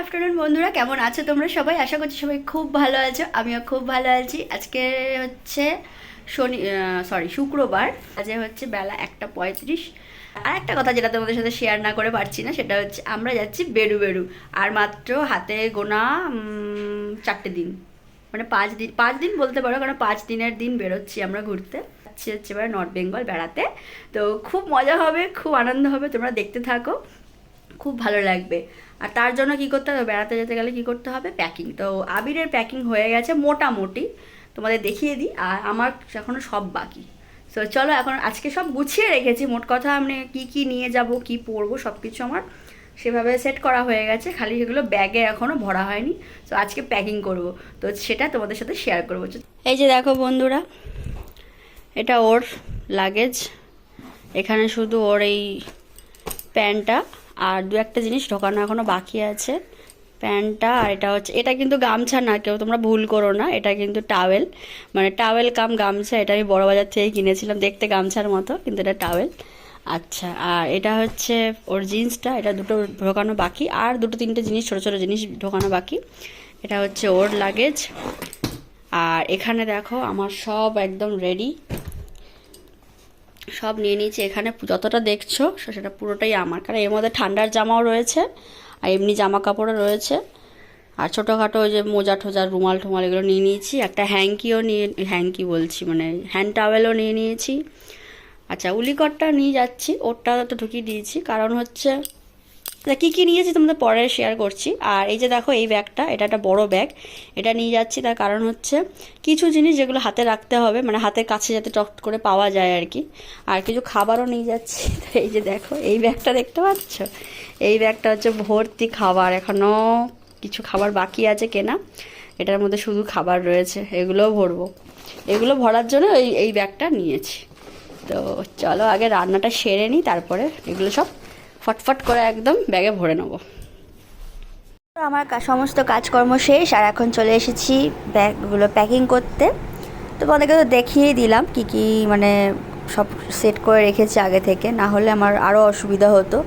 Afternoon বন্ধুরা। কেমন আছো তোমরা সবাই? আশা করছি সবাই খুব ভালো আছো। আমিও খুব ভালো আছি। আজকে হচ্ছে শনি সরি শুক্রবার। আজকে হচ্ছে বেলা একটা পঁয়ত্রিশ। আর একটা কথা যেটা তোমাদের সাথে শেয়ার না করে পারছি না, সেটা হচ্ছে আমরা যাচ্ছি বেরু বেরু। আর মাত্র হাতে গোনা চারটে দিন। মানে পাঁচ দিন পাঁচ দিন বলতে পারো, কারণ পাঁচ দিনের দিন বেরোচ্ছি আমরা ঘুরতে। যাচ্ছি হচ্ছে এবার নর্থ বেঙ্গল বেড়াতে। তো খুব মজা হবে, খুব আনন্দ হবে, তোমরা দেখতে থাকো। খুব ভালো লাগবে। আর তার জন্য কি করতে হবে? বেড়াতে যেতে গেলে কি করতে হবে? প্যাকিং তো আবিরের প্যাকিং হয়ে গেছে মোটামুটি। তোমাদের দেখিয়ে দিই। আর আমার এখনও সব বাকি। তো চলো এখন আজকে সব গুছিয়ে রেখেছি। মোট কথা আমি কি কি নিয়ে যাব, কি পরবো সব কিছু আমার সেভাবে সেট করা হয়ে গেছে। খালি সেগুলো ব্যাগে এখনও ভরা হয়নি। তো আজকে প্যাকিং করব। তো সেটা তোমাদের সাথে শেয়ার করব। এই যে দেখো বন্ধুরা, এটা ওর লাগেজ এখানে শুধু ওর এই প্যান্টটা আর দু একটা জিনিস ঢোকানো এখনও বাকি আছে। প্যান্টটা আর এটা হচ্ছে, এটা কিন্তু গামছা না, কেউ তোমরা ভুল করো না, এটা কিন্তু টাওয়েল মানে টাওয়েল কাম গামছা, এটা আমি বড় বাজার থেকে কিনেছিলাম, দেখতে গামছার মতো, কিন্তু এটা টাওয়েল আচ্ছা আর এটা হচ্ছে ওর জিন্সটা, এটা দুটো ঢোকানো বাকি, আর দুটো তিনটে জিনিস, ছোটো ছোটো জিনিস ঢোকানো বাকি। এটা হচ্ছে ওর লাগেজ আর এখানে দেখো, আমার সব একদম রেডি সব নিয়ে নিয়েছি। এখানে যতটা দেখছ সেটা পুরোটাই আমার। কারণ এর মধ্যে ঠান্ডার জামাও রয়েছে, আর এমনি জামা কাপড়ও রয়েছে। আর ছোটোখাটো ওই যে মোজা ঠোজা রুমাল ঠুমাল এগুলো নিয়ে নিয়েছি। একটা হ্যাঙ্কিও নিয়ে হ্যাঙ্কি বলছি মানে হ্যান্ড টাওয়েলও নিয়ে নিয়েছি। আচ্ছা উলিকটটা নিয়ে যাচ্ছি, ওরটা তো ঢুকিয়ে দিয়েছি। কারণ হচ্ছে তা কী কী নিয়েছি তোমাদের পরে শেয়ার করছি। আর এই যে দেখো এই ব্যাগটা, এটা একটা বড় ব্যাগ। এটা নিয়ে যাচ্ছি, তার কারণ হচ্ছে কিছু জিনিস যেগুলো হাতে রাখতে হবে মানে হাতের কাছে যাতে টক করে পাওয়া যায় আর কি। আর কিছু খাবারও নিয়ে যাচ্ছি। এই যে দেখো, এই ব্যাগটা দেখতে পাচ্ছ? এই ব্যাগটা হচ্ছে ভর্তি খাবার এখনও কিছু খাবার বাকি আছে কেনা। এটার মধ্যে শুধু খাবার রয়েছে, এগুলোও ভরবো। এগুলো ভরার জন্য এই এই ব্যাগটা নিয়েছি। তো চলো আগে রান্নাটা সেরে নিই, তারপরে এগুলো সব ফটফট করে একদম ব্যাগে ভরে নেব। আমার সমস্ত কাজকর্ম শেষ, আর এখন চলে এসেছি ব্যাগগুলো প্যাকিং করতে। তো তোমাদেরকে তো দেখিয়েই দিলাম কি কি মানে সব সেট করে রেখেছি আগে থেকে। না হলে আমার আরও অসুবিধা হতো।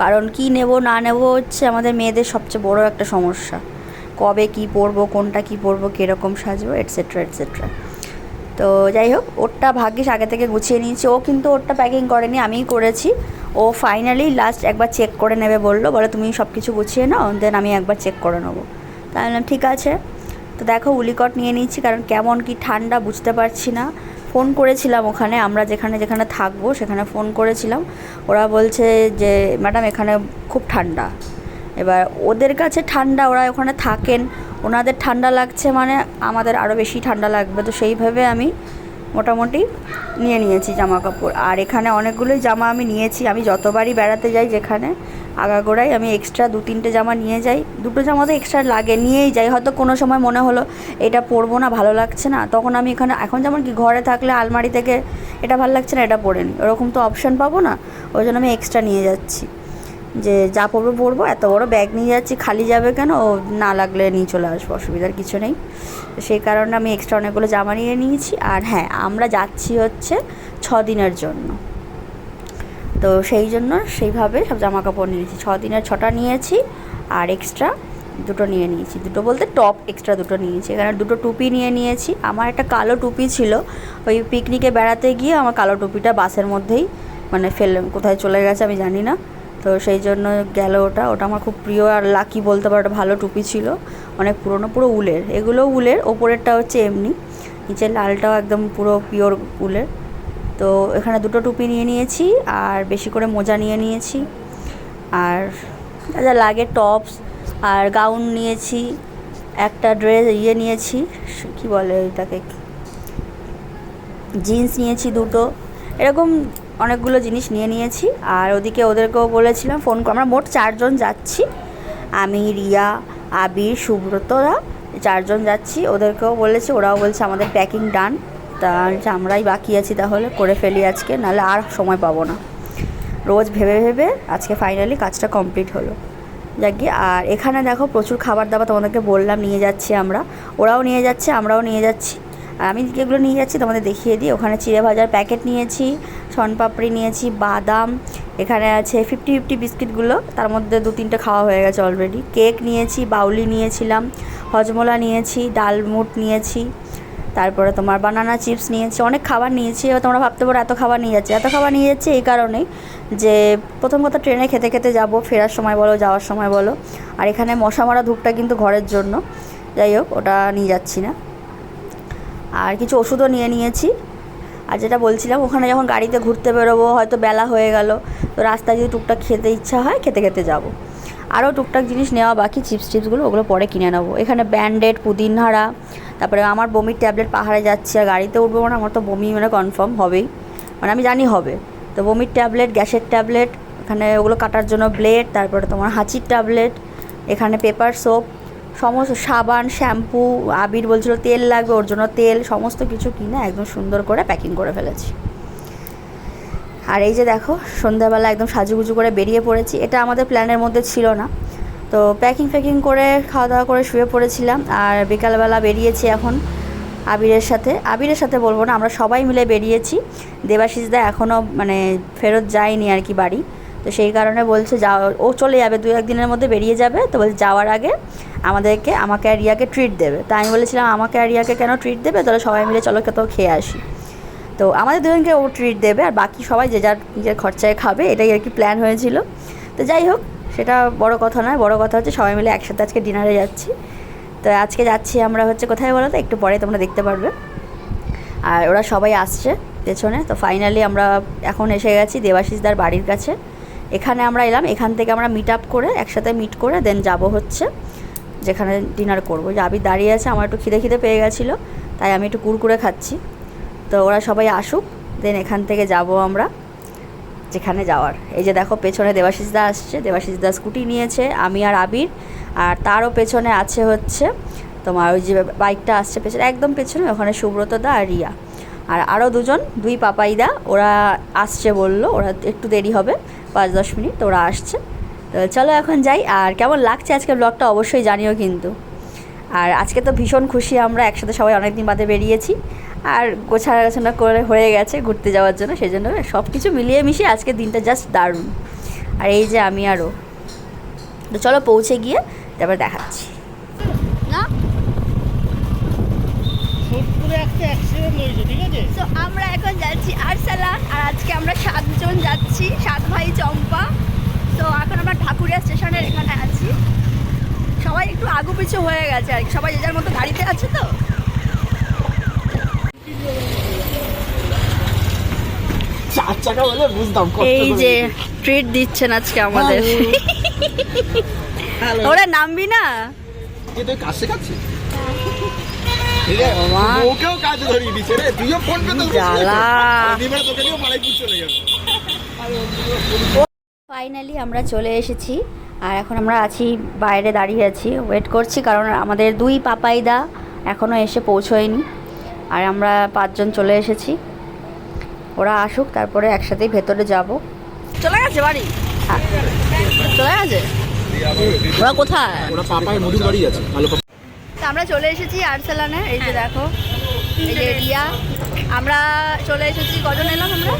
কারণ কি নেব, না নেব হচ্ছে আমাদের মেয়েদের সবচেয়ে বড় একটা সমস্যা। কবে কি পরবো, কোনটা কি পরবো, কীরকম সাজবো এটসেট্রা এটসেট্রা তো যাই হোক, ওরটা ভাগ্যিস আগে থেকে গুছিয়ে নিয়েছি। ও কিন্তু ওরটা প্যাকিং করেনি, আমিই করেছি। ও ফাইনালি লাস্ট একবার চেক করে নেবে বলল, বলে তুমি সব কিছু গুছিয়ে নাও দেন আমি একবার চেক করে নেব। তাই বললাম, ঠিক আছে। তো দেখো, উলিকট নিয়ে নিচ্ছি কারণ কেমন কি ঠান্ডা বুঝতে পারছি না। ফোন করেছিলাম ওখানে, আমরা যেখানে যেখানে থাকব সেখানে ফোন করেছিলাম। ওরা বলছে যে, ম্যাডাম, এখানে খুব ঠান্ডা। এবার ওদের কাছে ঠান্ডা, ওরা ওখানে থাকেন। ওনাদের ঠান্ডা লাগছে মানে আমাদের আরও বেশি ঠান্ডা লাগবে। তো সেইভাবে আমি মোটামুটি নিয়ে নিয়েছি জামা কাপড় আর এখানে অনেকগুলোই জামা আমি নিয়েছি। আমি যতবারই বেড়াতে যাই যেখানে আগাগোড়াই আমি এক্সট্রা দু তিনটে জামা নিয়ে যাই। দুটো জামা তো এক্সট্রা লাগে, নিয়েই যাই। হয়তো কোনো সময় মনে হলো এটা পরবো না, ভালো লাগছে না। তখন আমি এখানে, এখন যেমন কি ঘরে থাকলে আলমারি থেকে এটা ভালো লাগছে না, এটা পরে নিই ওরকম তো অপশান পাবো না। ওই জন্য আমি এক্সট্রা নিয়ে যাচ্ছি। যে যা পরবো পরবো, এত বড় ব্যাগ নিয়ে যাচ্ছি, খালি যাবে কেন? না লাগলে নিয়ে চলে আসব, অসুবিধার কিছু নেই। তো সেই কারণে আমি এক্সট্রা অনেকগুলো জামা নিয়ে নিয়েছি। আর হ্যাঁ আমরা যাচ্ছি হচ্ছে ছ দিনের জন্য। তো সেই জন্য সেইভাবে সব জামা কাপড় নিয়েছি। ছ দিনের ছটা নিয়েছি আর এক্সট্রা দুটো নিয়ে নিয়েছি। দুটো বলতে টপ এক্সট্রা দুটো নিয়েছি। এখানে দুটো টুপি নিয়ে নিয়েছি। আমার একটা কালো টুপি ছিল। ওই পিকনিকে বেড়াতে গিয়ে আমার কালো টুপিটা বাসের মধ্যেই মানে ফেলে কোথায় চলে গেছে আমি জানি না। তো সেই জন্য গেল ওটা। ওটা আমার খুব প্রিয় আর লাকি বলতে পারো ভালো টুপি ছিল। অনেক পুরনো, পুরো উলের। এগুলো উলের, ওপরেরটা হচ্ছে এমনি। নিচের লালটাও একদম পুরো পিওর উলের। তো এখানে দুটো টুপি নিয়ে নিয়েছি আর বেশি করে মোজা নিয়ে নিয়েছি। আর যা লাগে, টপস আর গাউন নিয়েছি। একটা ড্রেস ইয়ে নিয়েছি কী বলে এটাকে জিন্স নিয়েছি দুটো। এরকম অনেকগুলো জিনিস নিয়ে নিয়েছি। আর ওদিকে ওদেরকেও বলেছিলাম ফোন করে আমরা মোট চারজন যাচ্ছি। আমি, রিয়া, আবির সুব্রতরা চারজন যাচ্ছি। ওদেরকেও বলেছি, ওরাও বলছে আমাদের প্যাকিং ডান তা আমরাই বাকি আছি তাহলে, করে ফেলি আজকে, নাহলে আর সময় পাবো না। রোজ ভেবে ভেবে আজকে ফাইনালি কাজটা কমপ্লিট হলো। যাকে আর এখানে দেখো প্রচুর খাবার দাবার তোমাদেরকে বললাম, নিয়ে যাচ্ছি আমরা। ওরাও নিয়ে যাচ্ছে, আমরাও নিয়ে যাচ্ছি। আর আমি যেগুলো নিয়ে যাচ্ছি তোমাদের দেখিয়ে দিই। ওখানে চিড়ে ভাজার প্যাকেট নিয়েছি শনপাপড়ি নিয়েছি, বাদাম, এখানে আছে ফিফটি ফিফটি বিস্কিটগুলো, তার মধ্যে দু তিনটে খাওয়া হয়ে গেছে অলরেডি কেক নিয়েছি, বাউলি নিয়েছিলাম, হজমোলা নিয়েছি ডালমুট নিয়েছি, তারপরে তোমার বানানা চিপস নিয়েছি, অনেক খাবার নিয়েছি, এবার তোমরা ভাবতে পারো এত খাবার নিয়ে যাচ্ছে। এত খাবার নিয়ে যাচ্ছে এই কারণেই যে প্রথম কথা ট্রেনে খেতে খেতে যাব, ফেরার সময় বলো, যাওয়ার সময় বলো। আর এখানে মশা মারা ধূপটা কিন্তু ঘরের জন্য। যাই হোক, ওটা নিয়ে যাচ্ছি না। আর কিছু ওষুধও নিয়ে নিয়েছি। আর যেটা বলছিলাম, ওখানে যখন গাড়িতে ঘুরতে বেরোবো, হয়তো বেলা হয়ে গেল, তো রাস্তায় যদি টুকটাক খেতে ইচ্ছা হয়, খেতে খেতে যাব। আরও টুকটাক জিনিস নেওয়া বাকি, চিপস টিপসগুলো ওগুলো পরে কিনে নেব। এখানে ব্যান্ডেড, পুদিনহারা, তারপরে আমার বমির ট্যাবলেট পাহাড়ে যাচ্ছি, আর গাড়িতে উঠবো মানে আমার তো বমি মানে কনফার্ম হবেই। মানে আমি জানি হবে। তো বমির ট্যাবলেট, গ্যাসের ট্যাবলেট, এখানে ওগুলো কাটার জন্য ব্লেড, তারপরে তোমার হাঁচির ট্যাবলেট, এখানে পেপার সোপ সমস্ত সাবান, শ্যাম্পু, আবির বলছিল তেল লাগবে, ওর জন্য তেল, সমস্ত কিছু কিনে একদম সুন্দর করে প্যাকিং করে ফেলেছি। আর এই যে দেখো, সন্ধ্যাবেলা একদম সাজুগুজু করে বেরিয়ে পড়েছি। এটা আমাদের প্ল্যানের মধ্যে ছিল না। তো প্যাকিং ফ্যাকিং করে খাওয়া দাওয়া করে শুয়ে পড়েছিলাম আর বিকালবেলা বেরিয়েছি এখন আবিরের সাথে। আবিরের সাথে বলব না, আমরা সবাই মিলে বেরিয়েছি। দেবাশিসদা এখনও মানে ফেরত যায়নি আর কি বাড়ি। তো সেই কারণে বলছে যা ও চলে যাবে দু একদিনের মধ্যে বেরিয়ে যাবে। তো বলছে, যাওয়ার আগে আমাদেরকে, আমাকে আর রিয়াকে ট্রিট দেবে। তাই আমি বলেছিলাম, আমাকে আর রিয়াকে কেন ট্রিট দেবে? তাহলে সবাই মিলে চলো কোথাও খেয়ে আসি। তো আমাদের দুজনকে ও ট্রিট দেবে, আর বাকি সবাই যে যার নিজের খরচায় খাবে, এটাই আর কি প্ল্যান হয়েছিল। তো যাই হোক, সেটা বড় কথা নয়, বড় কথা হচ্ছে সবাই মিলে একসাথে আজকে ডিনারে যাচ্ছি। তো আজকে যাচ্ছি আমরা হচ্ছে কোথায় বলো তো? একটু পরে তোমরা দেখতে পারবে। আর ওরা সবাই আসছে পেছনে। তো ফাইনালি আমরা এখন এসে গেছি দেবাশিসদার বাড়ির কাছে। এখানে আমরা এলাম, এখান থেকে আমরা মিট আপ করে একসাথে মিট করে দেন যাব হচ্ছে, যেখানে ডিনার করব। যে আবি দাঁড়িয়ে আছে, আমার একটু খিদে খিদে পেয়ে গেছিল, তাই আমি একটু কুরকুরে খাচ্ছি। তো ওরা সবাই আসুক দেন এখান থেকে যাব আমরা, যেখানে যাওয়ার। এই যে দেখো, পেছনে দেবাশিসদা আসছে দেবাশিসদা স্কুটি নিয়েছে, আমি আর আবির, আর তারও পেছনে আছে হচ্ছে তোমার ওই যে বাইকটা আসছে পেছনে, একদম পেছনে, ওখানে সুব্রত দা আর রিয়া। আর আরও দুজন, দুই পাপাইদা ওরা আসছে বলল, ওরা একটু দেরি হবে পাঁচ দশ মিনিট ওরা আসছে। তো চলো এখন যাই, আর কেমন লাগছে আজকে ব্লগটা অবশ্যই জানিও কিন্তু। আর আজকে তো ভীষণ খুশি আমরা, একসাথে সবাই অনেক দিন বাদে বেরিয়েছি। আর গোছা গোছানা করে হয়ে গেছে ঘুরতে যাওয়ার জন্য সেই জন্য সব কিছু মিলিয়ে মিশিয়ে আজকে দিনটা জাস্ট দারুণ। আর এই যে আমি আরও তো চলো পৌঁছে গিয়ে তারপর দেখাচ্ছি না সোদপুরে একটা অ্যাক্সিডেন্ট হয়েছে ঠিক আছে? তো আমরা এখন যাচ্ছি আরসালান আর আজকে আমরা সাতজন যাচ্ছি সাত ভাই চম্পা। তো এখন আমরা ঠাকুরিয়া স্টেশনের এখানে আছি। সবাই একটু আগু পিছু হয়ে গেছে আর সবাই যে যার মতো গাড়িতে আছে তো। এই যে ট্রিট দিচ্ছেন আজকে আমাদের. ওরা নামবি না? তুই কাজ শেখাচ্ছিস। ওকেও কাজ ধরিয়ে দিচ্ছে রে। তুইও ফোন পে তো তোকে নিয়েও পাড়াইপুর চলে যাবে। ফাইনালি আমরা চলে এসেছি আর এখন আমরা আছি বাইরে দাঁড়িয়ে আছি। ওয়েট করছি কারণ আমাদের দুই পাপাইদা এখনও এসে পৌঁছোয়নি। আর আমরা পাঁচজন চলে এসেছি। ওরা আসুক তারপরে একসাথেই ভেতরে যাব। চলে গেছে বাড়ি? হ্যাঁ। চলে গেছে? ওরা কোথায়? ওরা পাপায় মধুর বাড়ি আছে। ভালো তা আমরা চলে এসেছি আর্সেলানে এই যে দেখো এই যে রিয়া আমরা চলে এসেছি কজন এলাম আমরা?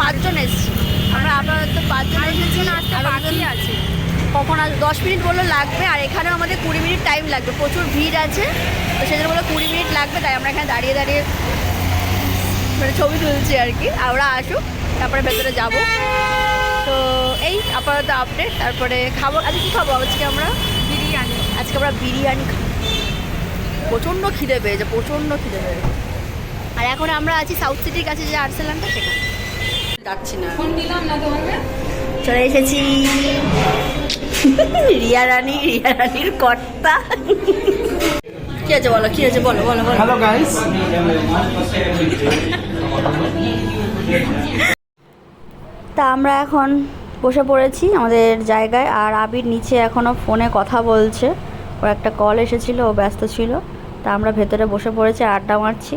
পাঁচজন এসেছি। আমরা আপাতত পাঁচজন এসেছি। বাকি আছে। কখন আস দশ মিনিট বলল লাগবে আর এখানেও আমাদের কুড়ি মিনিট টাইম লাগবে। প্রচুর ভিড় আছে তো সেই জন্য বলল কুড়ি মিনিট লাগবে তাই আমরা এখানে দাঁড়িয়ে দাঁড়িয়ে মানে ছবি তুলছি আর কি। আর ওরা আসুক তারপরে ভেতরে যাব। তো এই আপাতত আপডেট তারপরে খাব। আজকে কী খাব আজকে আমরা? আজকে আমরা বিরিয়ানি খাব। প্রচণ্ড খিদে পেয়েছে প্রচণ্ড খিদে পেয়েছে। আর এখন আমরা আছি সাউথ সিটির কাছে যে আর্সেলানটা সেখানে। যাচ্ছি না। ফোন দিলাম না তোমাকে? চলে এসেছি। রিয়া রানী রিয়া রানীর কর্তা। কি আছে বলো কি আছে বলো বলো বলো। হ্যালো গাইস তা আমরা এখন বসে পড়েছি আমাদের জায়গায় আর আবির নিচে এখনও ফোনে কথা বলছে। ওর একটা কল এসেছিল, ও ব্যস্ত ছিল। তা আমরা ভেতরে বসে পড়েছি, আড্ডা মারছি।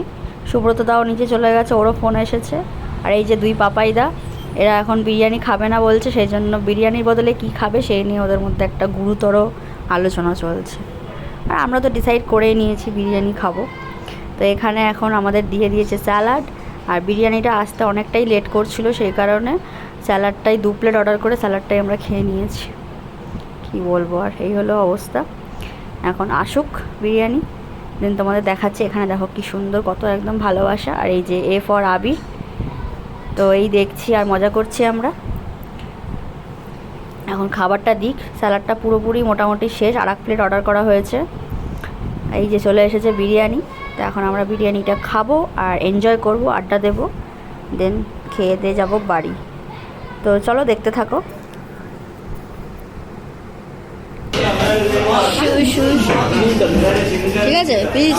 সুব্রত দাও নিচে চলে গেছে, ওরও ফোন এসেছে। আর এই যে দুই পাপাইদা, এরা এখন বিরিয়ানি খাবে না বলছে, সেই জন্য বিরিয়ানির বদলে কি খাবে সেই নিয়ে ওদের মধ্যে একটা গুরুতর আলোচনা চলছে। আর আমরা তো ডিসাইড করেই নিয়েছি বিরিয়ানি খাব। তো এখানে এখন আমাদের দিয়ে দিয়েছে স্যালাড। আর বিরিয়ানিটা আসতে অনেকটাই লেট করছিল, সেই কারণে স্যালাডটাই দু প্লেট অর্ডার করে স্যালাডটাই আমরা খেয়ে নিয়েছি। কি বলব আর, এই হলো অবস্থা। এখন আসুক বিরিয়ানি দেন তোমাদের দেখাচ্ছি এখানে দেখো কি সুন্দর, কত একদম ভালোবাসা। আর এই যে এ ফর আবির তো এই দেখছি আর মজা করছি আমরা। এখন খাবারটা দিক, স্যালাডটা পুরোপুরি মোটামুটি শেষ আর এক প্লেট অর্ডার করা হয়েছে। এই যে চলে এসেছে বিরিয়ানি, তো এখন আমরা বিরিয়ানিটা খাব আর এনজয় করব, আড্ডা দেবো দেন খেয়ে দিয়ে যাব বাড়ি। তো চলো দেখতে থাকো। ঠিক আছে প্লিজ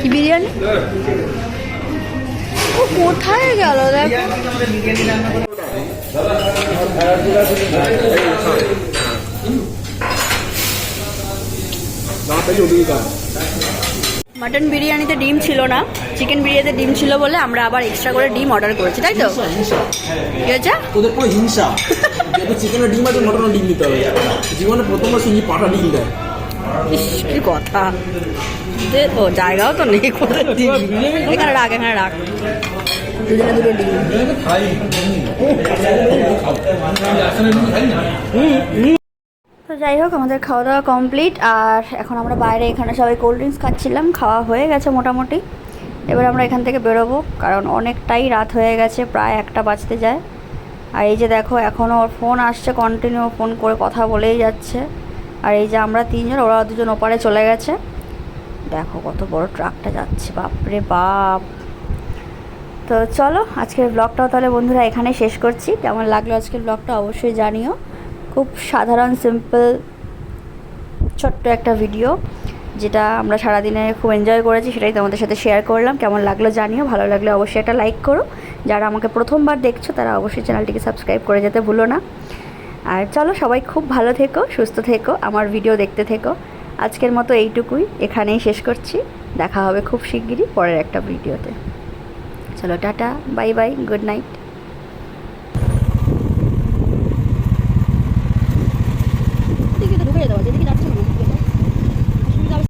কি বিরিয়ানি? ও কোথায় গেল দেখো। মাটন বিরিয়ানিতে ডিম ছিল না চিকেন বিরিয়ানিতে ডিম ছিল বলে আমরা আবার এক্সট্রা করে ডিম অর্ডার করেছি তাই তো? কি হয়েছে? তোদের পুরো হিংসা। চিকেনের ডিম আছে মটনের ডিম দিতে হবে। জীবনে প্রথমবার শুনছি পাটা ডিম দেয়। ইস কি কথা। দে ও জায়গাও তো নেই কোথায় দিবি এখানে রাখ এখানে রাখ। দুজনে দুটো ডিম। তো যাই হোক, আমাদের খাওয়া দাওয়া কমপ্লিট আর এখন আমরা বাইরে এখানে সবাই কোল্ড ড্রিঙ্কস খাচ্ছিলাম, খাওয়া হয়ে গেছে মোটামুটি। এবার আমরা এখান থেকে বেরোবো, কারণ অনেকটাই রাত হয়ে গেছে, প্রায় একটা বাজতে যায়। আর এই যে দেখো এখনও ওর ফোন আসছে কন্টিনিউ ফোন করে কথা বলেই যাচ্ছে। আর এই যে আমরা তিনজন, ওরা দুজন ওপারে চলে গেছে। দেখো কত বড় ট্রাকটা যাচ্ছে, বাপরে বাপ। তো চলো, আজকের ব্লগটাও তাহলে বন্ধুরা এখানে শেষ করছি। কেমন লাগল আজকের ব্লগটা অবশ্যই জানিও। খুব সাধারণ সিম্পল ছোট্ট একটা ভিডিও যেটা আমরা সারাদিনে খুব এনজয় করেছি, সেটাই তোমাদের সাথে শেয়ার করলাম। কেমন লাগল জানিও, ভালো লাগলে অবশ্যই একটা লাইক করো। যারা আমাকে প্রথমবার দেখছ, তারা অবশ্যই চ্যানেলটিকে সাবস্ক্রাইব করে যেতে ভুলো না। আর চলো, সবাই খুব ভালো থেকো, সুস্থ থেকো, আমার ভিডিও দেখতে থেকো। আজকের মতো এইটুকুই, এখানেই শেষ করছি। দেখা হবে খুব শিগগিরই পরের একটা ভিডিওতে চলো, tata bye bye good night